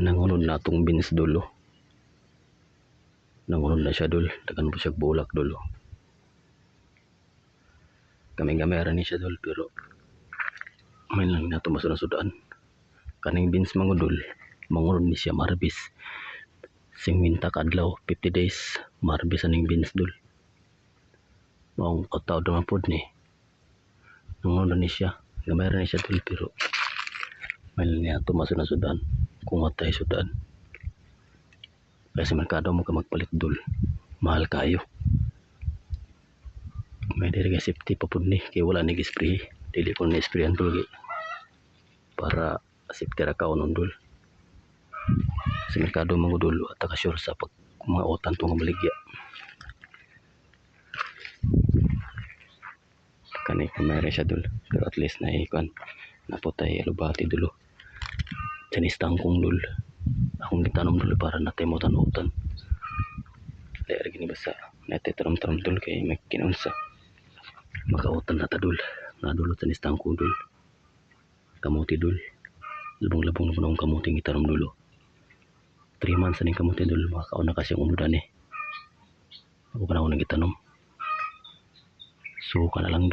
nangunod na atong beans dulo. Nangunod na siya dul. Dagan po siya bulak dulo. Kaming gamera ni siya dul pero may lang nato masunod-sudaan. Kaning beans mangudol, mangunod ni siya marbis. Sing winta kadlaw, 50 days, marbis aning beans dul. Maong kataw naman pod ni. Nangunod ni siya. Gamera ni siya dul pero may lang nato masunod-sudaan. Kung atay sudan. Kaya sa merkado mo ka magpalit dul. Mahal kayo. May diri ka safety pa pud ni kay wala ni spray. Dili ko ni sprayan dul kay para safety ra ka unon dul. Sa merkado mo dul at ka sure sa pag mga utan tong maligya. Kani kamera siya dul. Pero at least na ikon. Naputay alubati dulo. Chanis tangkong dul. Akong gitanom dul para natay mo tanutan. Dahil gini basa. Natay taram-taram dul kay may kinunsa. Makautan na ta dul. Nga dulot chanis tangkong dul. Kamuti dul. Labong-labong na panahon kamuti ng itanom dulo. 3 months na kamuti dul. Makakaon na kasi ang umudan eh. Ako pa na ako nagitanom. So ka na lang.